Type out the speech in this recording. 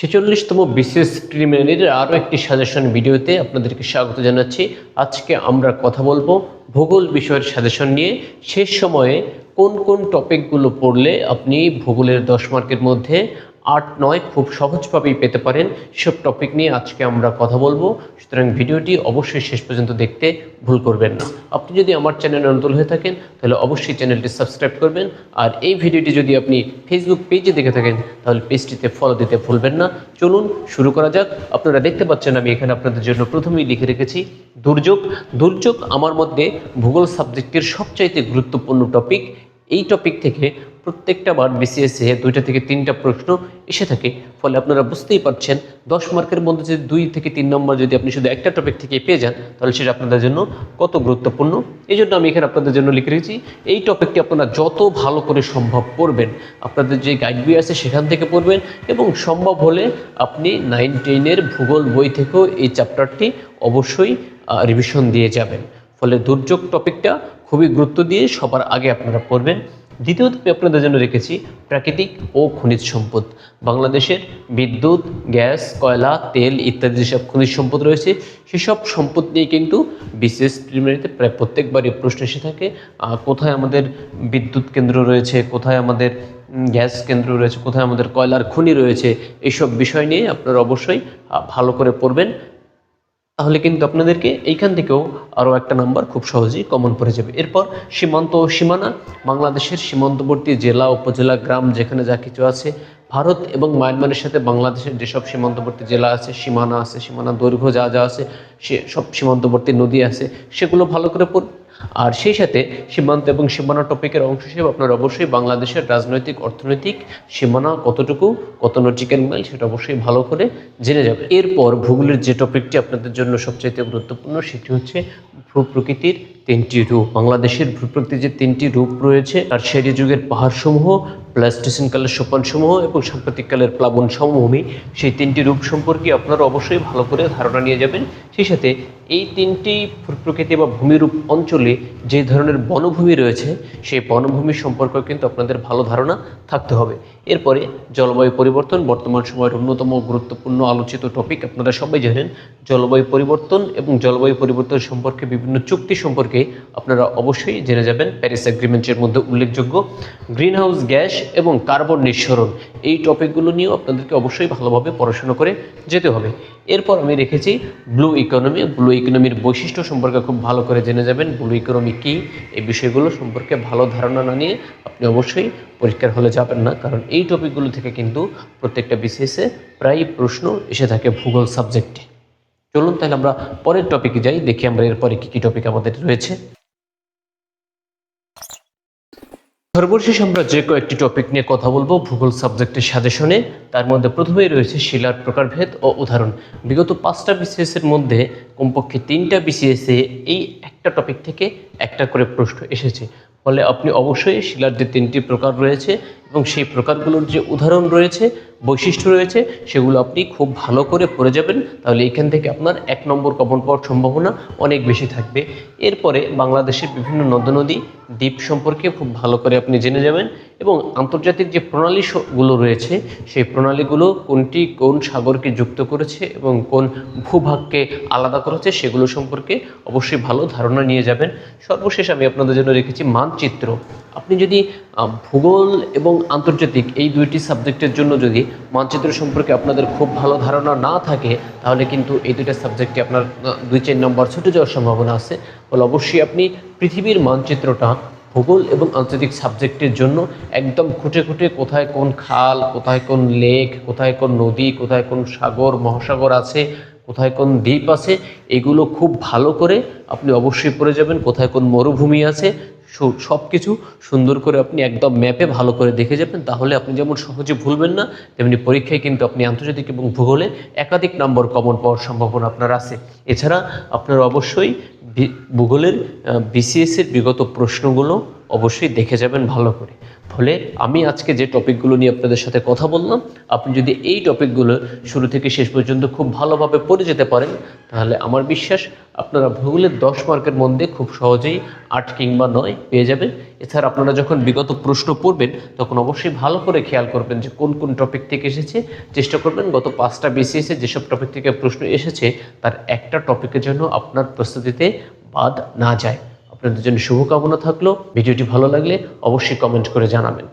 ছেচল্লিশতম BCS প্রিলিমিনারির আরও একটি suggestion ভিডিওতে আপনাদেরকে স্বাগত জানাচ্ছি। আজকে আমরা কথা বলব ভূগোল বিষয়ের সাজেশন নিয়ে। শেষ সময়ে কোন কোন টপিকগুলো পড়লে আপনি ভূগোলের দশ মার্কের মধ্যে আট নয় খুব সহজভাবেই পেতে পারেন সেসব টপিক নিয়ে আজকে আমরা কথা বলব। সুতরাং ভিডিওটি অবশ্যই শেষ পর্যন্ত দেখতে ভুল করবেন না। আপনি যদি আমার চ্যানেলে নতুন হয়ে থাকেন, তাহলে অবশ্যই চ্যানেলটি সাবস্ক্রাইব করবেন। আর এই ভিডিওটি যদি আপনি ফেসবুক পেজে দেখে থাকেন, তাহলে পেজটিতে ফলো দিতে ভুলবেন না। চলুন শুরু করা যাক। আপনারা দেখতে পাচ্ছেন আমি এখানে আপনাদের জন্য প্রথমেই লিখে রেখেছি, দুর্যোগ। দুর্যোগ আমার মধ্যে ভূগোল সাবজেক্টের সবচাইতে গুরুত্বপূর্ণ টপিক এই টপিক থেকে প্রত্যেকটা বার বিসিএসে দুইটা থেকে তিনটা প্রশ্ন এসে থাকে। ফলে আপনারা বুঝতেই পারছেন, দশ মার্কের মধ্যে যদি দুই থেকে তিন নম্বর যদি আপনি শুধু একটা টপিক থেকে পেয়ে যান, তাহলে সেটা আপনাদের জন্য কত গুরুত্বপূর্ণ। এই জন্য আমি এখানে আপনাদের জন্য লিখে রেখেছি, এই টপিকটি আপনারা যত ভালো করে সম্ভব পড়বেন, আপনাদের যে গাইড বই আছে সেখান থেকে পড়বেন এবং সম্ভব হলে আপনি নাইন টেনের ভূগোল বই থেকেও এই চ্যাপ্টারটি অবশ্যই রিভিশন দিয়ে যাবেন। ফলে দুর্যোগ টপিকটা খুবই গুরুত্ব দিয়ে সবার আগে আপনারা পড়বেন। দ্বিতীয়ত আমি আপনাদের জন্য রেখেছি প্রাকৃতিক ও খনিজ সম্পদ। বাংলাদেশের বিদ্যুৎ, গ্যাস, কয়লা, তেল ইত্যাদি যেসব খনিজ সম্পদ রয়েছে, সেসব সম্পদ নিয়ে কিন্তু বিশেষ প্রিলিমিনারিতে প্রায় প্রত্যেকবারই প্রশ্ন এসে থাকে কোথায় আমাদের বিদ্যুৎ কেন্দ্র রয়েছে, কোথায় আমাদের গ্যাস কেন্দ্র রয়েছে, কোথায় আমাদের কয়লার খনি রয়েছে এইসব বিষয় নিয়ে আপনারা অবশ্যই ভালো করে পড়বেন। তাহলে কিন্তু আপনাদেরকে এইখান থেকেও আরও একটা নাম্বার খুব সহজেই কমন পড়ে যাবে। এরপর সীমান্ত ও সীমানা, বাংলাদেশের সীমান্তবর্তী জেলা, উপজেলা, গ্রাম, যেখানে যা কিছু আছে, ভারত এবং মায়ানমারের সাথে বাংলাদেশের যেসব সীমান্তবর্তী জেলা আছে, সীমানা আছে, সীমানা দৈর্ঘ্য যা যা আছে, সে সব সীমান্তবর্তী নদী আছে, সেগুলো ভালো করে আর সেই সাথে সীমান্ত এবং সীমানা টপিকের অংশ হিসেবে আপনারা অবশ্যই বাংলাদেশের রাজনৈতিক, অর্থনৈতিক সীমানা কতটুকু, কত নটিক্যাল মাইল, সেটা অবশ্যই ভালো করে জেনে যাবে। এরপর ভূগোলের যে টপিকটি আপনাদের জন্য সবচাইতে গুরুত্বপূর্ণ, সেটি হচ্ছে ভূপ্রকৃতির তিনটি রূপ। বাংলাদেশের ভূপ্রকৃতির যে তিনটি রূপ রয়েছে আর সেরি যুগের পাহাড়সমূহ প্লাস্টেশন কালের সোপানসমূহ এবং সাম্প্রতিককালের প্লাবন সমভূমি সেই তিনটি রূপ সম্পর্কে আপনারা অবশ্যই ভালো করে ধারণা নিয়ে যাবেন। সেই সাথে এই তিনটি ভূপ্রকৃতি বা ভূমিরূপ অঞ্চলে যে ধরনের বনভূমি রয়েছে, সেই বনভূমি সম্পর্কেও কিন্তু আপনাদের ভালো ধারণা থাকতে হবে। এরপরে জলবায়ু পরিবর্তন, বর্তমান সময়ের অন্যতম গুরুত্বপূর্ণ আলোচিত টপিক আপনারা সবাই জানেন, জলবায়ু পরিবর্তন এবং জলবায়ু পরিবর্তন সম্পর্কে বিভিন্ন চুক্তি সম্পর্কে আপনারা অবশ্যই জেনে যাবেন প্যারিস এগ্রিমেন্টের মধ্যে উল্লেখযোগ্য গ্রিন হাউস গ্যাস এবং কার্বন নিঃসরণ। এই টপিকগুলো নিয়েও আপনাদেরকে অবশ্যই ভালোভাবে পড়াশোনা করে যেতে হবে। এরপর আমি রেখেছি ব্লু ইকোনমি ব্লু ইকোনমির বৈশিষ্ট্য সম্পর্কে খুব ভালো করে জেনে যাবেন। ব্লু ইকোনমি কী? এই বিষয়গুলো সম্পর্কে ভালো ধারণা না নিয়ে আপনি অবশ্যই পরীক্ষার হলে যাবেন না। কারণ এই টপিকগুলো থেকে কিন্তু প্রত্যেকটা বিসিএসে প্রায় প্রশ্ন এসে থাকে ভূগোল সাবজেক্টে চলুন তাহলে আমরা পরের টপিকে যাই, দেখি আমরা এরপরে কী কী টপিক আমাদের রয়েছে। সর্বশেষ আমরা যে কয়েকটি টপিক নিয়ে কথা বলব, ভূগোল সাবজেক্টের সাজেশনে তার মধ্যে প্রথমেই রয়েছে শিলার প্রকারভেদ ও উদাহরণ। বিগত পাঁচটা বিসিএস এর মধ্যে কমপক্ষে তিনটা বিসিএসে এই একটা টপিক থেকে একটা করে প্রশ্ন এসেছে। ফলে আপনি অবশ্যই শিলার যে তিনটি প্রকার রয়েছে এবং সেই প্রকারগুলোর যে উদাহরণ রয়েছে বৈশিষ্ট্য রয়েছে, সেগুলো আপনি খুব ভালো করে পড়ে যাবেন। তাহলে এখান থেকে আপনার এক নম্বর কমন পাওয়ার সম্ভাবনা অনেক বেশি থাকবে। এরপরে বাংলাদেশের বিভিন্ন নদনদী দ্বীপ সম্পর্কে খুব ভালো করে আপনি জেনে যাবেন এবং আন্তর্জাতিক যে প্রণালীগুলো রয়েছে, সেই প্রণালীগুলো কোনটি কোন সাগরকে যুক্ত করেছে এবং কোন ভূভাগকে আলাদা করেছে, সেগুলো সম্পর্কে অবশ্যই ভালো ধারণা নিয়ে যাবেন। সর্বশেষ আমি আপনাদের জন্য রেখেছি মানচিত্র। আপনি যদি ভূগোল এবং আন্তর্জাতিক এই দুইটি সাবজেক্টের জন্য যদি মানচিত্র সম্পর্কে আপনাদের খুব ভালো ধারণা না থাকে, তাহলে কিন্তু এই দুইটা সাবজেক্টে আপনার দুই চার নম্বর ছুটে যাওয়ার সম্ভাবনা আছে। ফলে অবশ্যই আপনি পৃথিবীর মানচিত্রটা ভূগোল এবং আন্তর্জাতিক সাবজেক্টের জন্য একদম খুঁটে খুঁটে কোথায় কোন খাল, কোথায় কোন লেক, কোথায় কোন নদী, কোথায় কোন সাগর, মহাসাগর আছে কোথায় কোন দ্বীপ আছে, এগুলো খুব ভালো করে আপনি অবশ্যই পড়ে যাবেন, কোথায় কোন মরুভূমি আছে সব কিছু সুন্দর করে আপনি একদম ম্যাপে ভালো করে দেখে যাবেন। তাহলে আপনি যেমন সহজে ভুলবেন না, তেমনি পরীক্ষায় কিন্তু আপনি আন্তর্জাতিক এবং ভূগোলে একাধিক নম্বর কমন পাওয়ার সম্ভাবনা আপনার আছে। এছাড়া আপনার অবশ্যই ভূগোলের বিসিএসের বিগত প্রশ্নগুলো অবশ্যই দেখে যাবেন ভালো করে। ফলে আমি আজকে যে টপিকগুলো নিয়ে আপনাদের সাথে কথা বললাম, আপনি যদি এই টপিকগুলো শুরু থেকে শেষ পর্যন্ত খুব ভালোভাবে পড়ে যেতে পারেন, তাহলে আমার বিশ্বাস আপনারা ভূগোলের দশ মার্কের মধ্যে খুব সহজেই আট কিংবা নয় পেয়ে যাবেন। এছাড়া আপনারা যখন বিগত প্রশ্ন পড়বেন, তখন অবশ্যই ভালো করে খেয়াল করবেন যে কোন কোন টপিক থেকে এসেছে। চেষ্টা করবেন গত পাঁচটা বিসিএসে যেসব টপিক থেকে প্রশ্ন এসেছে, তার একটা টপিকের জন্য আপনার প্রস্তুতিতে বাদ না যায়। আপনাদের জন্য শুভকামনা থাকল। ভিডিওটি ভালো লাগলে অবশ্যই কমেন্ট করে জানাবেন।